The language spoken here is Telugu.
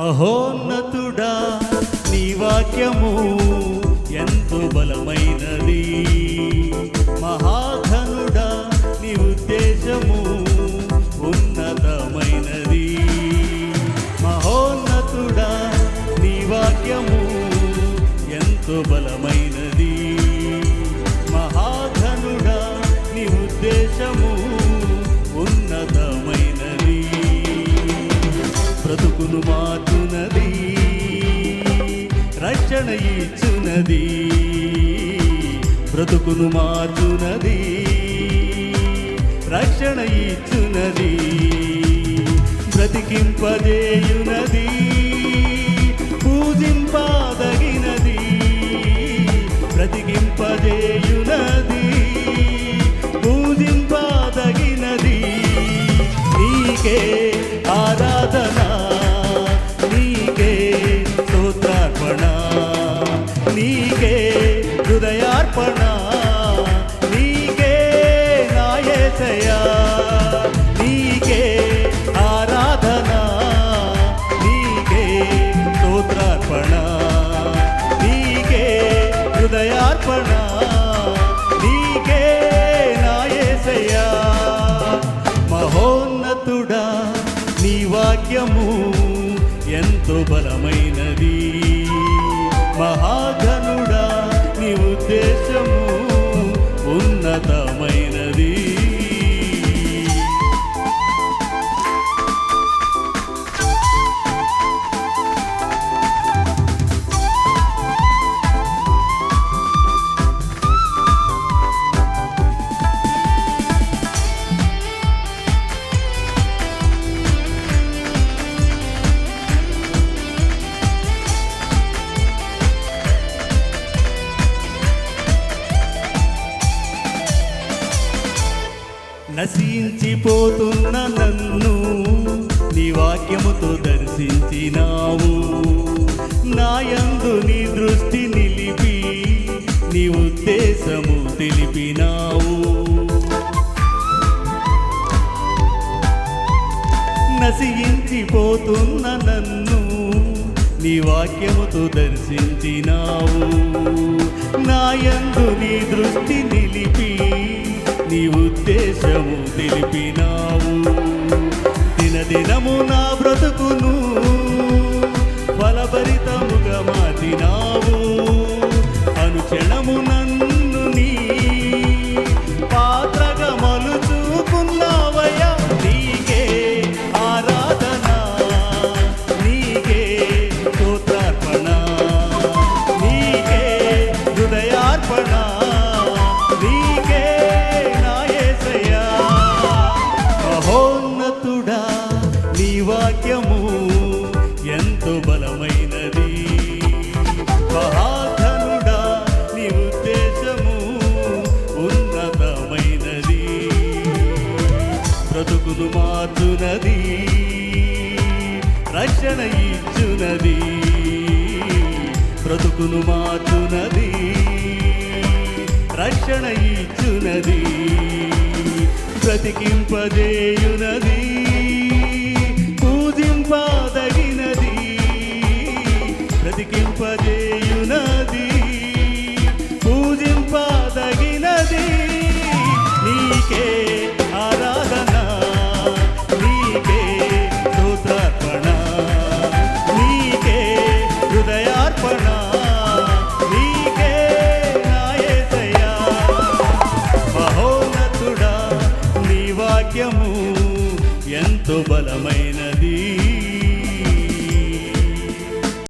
మహోన్నతుడా నీ వాక్యము ఎంతో బలమైనది. మహాధనుడా నీ ఉద్దేశము ఉన్నతమైనది. మహోన్నతుడా నీ వాక్యము ఎంతో బలమైనది రక్షణ ఇచ్చునది బ్రతుకును మార్చునది రక్షణ ఇచ్చునది బ్రతికింపజేయునది పూజింపాదగినది హృదయార్పణ నీకే నాయసయా నీకే ఆరాధన నీకే స్తోత్రార్పణ నీకే హృదయార్పణ నీకే నాయసయా మహోన్నతుడా నీ వాక్యము ఎంతో బలమైనది. మహా ఉన్నతమైనది నశించిపోతున్న నన్ను నీ వాక్యముతో దర్శించినావు. నాయందు నీ దృష్టి నిలిపి నీ ఉద్దేశము తెలిపినావు. నశించిపోతున్న నన్ను నీ వాక్యముతో దర్శించినావు. నాయందు నీ ఉద్దేశము తెలిపినావు దినదినము నా బ్రతుకును. ఫలభరితముగా మార్చినావు బ్రతుకును రక్షణ ఇచ్చునది బ్రతుకును మార్చునది రక్షణ ఇచ్చునది బ్రతికింపజేయునది. వాక్యము ఎంతో బలమైనది.